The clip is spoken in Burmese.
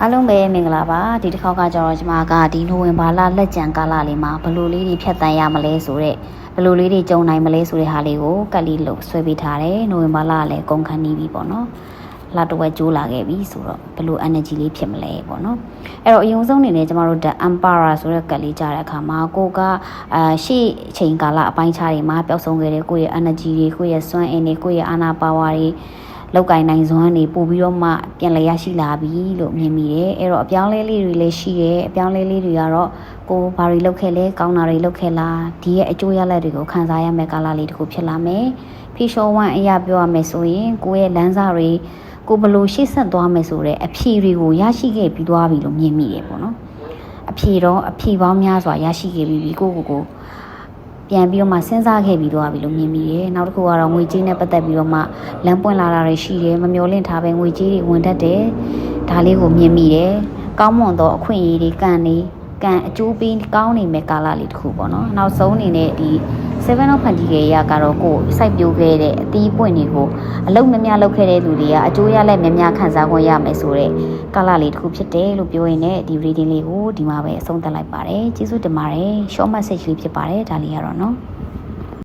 အားလုံးပဲမင်္ဂလာပါဒီတစ်ခေါက်ကကျတော့ကျွန်မကဒီနိုဝင်ဘာလလက်ကျန်ကာလလေးမှာဘယ်လိုလေးတွေဖြတ်တန်းရမလဲဆိုတော့ဘယ်လိုလေးတွေကြုံနိုင်မလဲဆိုတဲ့ဟာလေးကိုကတ်လေးလို့ဆွဲပေးထားတယ်နိုဝင်ဘာလကလည်းကုန်ခန်းနေပြီပေါ့နော်လာတော့ဝဲကျိုးလာခဲ့ပြီဆိုတော့ဘယ်လို energy လေးဖြစ်မလဲပေါ့နော်အဲ့တော့အရင်ဆုံးအနေနဲ့ကျမတို့ The Emperor ဆိုတဲ့ကတ်လေးကြားတဲ့အခါမှာကိုကအာရှေ့ချိန်ကာလအပိုင်းခြားတွေမှာပျောက်ဆုံးခဲ့တဲ့ကိုယ့်ရဲ့ energy တွေကိုယ့်ရဲ့စွမ်းအင်တွေကိုယ့်ရဲ့အာနာပါဝါတွေ လောက်ကင်နိုင်စွမ်းနေပို့ပြီးတော့မှပြန်လည်ရရှိလာပြီလို့မြင်မိတယ်အဲ့တော့အပြောင်းလဲလေးတွေလည်းရှိတယ်အပြောင်းလဲလေးတွေကတော့ကိုဘာတွေလုပ်ခဲ့လဲကောင်းတာတွေလုပ်ခဲ့လားဒီရဲ့အကျိုးရလဒ်တွေကိုခံစားရမယ့်ကာလလေးတစ်ခုဖြစ်လာမယ်ဖီရှောဝမ်အရာပြောရမယ်ဆိုရင်ကိုယ့်ရဲ့လမ်းစာတွေကိုဘယ်လို့ရှေ့ဆက်သွားမယ်ဆိုတဲ့အဖြေတွေကိုရရှိခဲ့ပြီးသွားပြီလို့မြင်မိတယ်ပေါ့နော်အဖြေတော့အဖြေပေါင်းများစွာရရှိခဲ့ပြီးပြီကိုကိုကို ပြန်ပြီးတော့မှစဉ်းစားခဲ့ပြီးတော့ပြီလို့မြင်မိတယ်။နောက်တစ်ခုကတော့ငွေကြေးနဲ့ပတ်သက်ပြီးတော့မှလမ်းပွင့်လာတာတွေရှိတယ်။မမျော်လင့်ထားပဲငွေကြေးတွေဝင်တတ်တယ်။ဒါလေးကိုမြင်မိတယ်။ကောင်းမွန်သောအခွင့်အရေးတွေကံနေကံအကျိုးပေးကောင်းနေမဲ့ကာလလေးတစ်ခုပေါ့နော်။နောက်ဆုံးအနေနဲ့ဒီ 7 of Pentacles ရကတော့ကိုယ်စိုက်ပျိုးခဲ့တဲ့အသီးပွင့်တွေကိုအလုံးများများလုပ်ခဲ့တဲ့လူတွေကအကျိုးရလက်များများခံစားခွင့်ရမယ်ဆိုတော့ကာလလေးတစ်ခုဖြစ်တယ်လို့ပြောရင်လည်းဒီ reading လေးကိုဒီမှာပဲအဆုံးသတ်လိုက်ပါတယ်။ကျေးဇူးတင်ပါတယ်။ short message လေးဖြစ်ပါတယ်ဒါလေးကတော့နော်။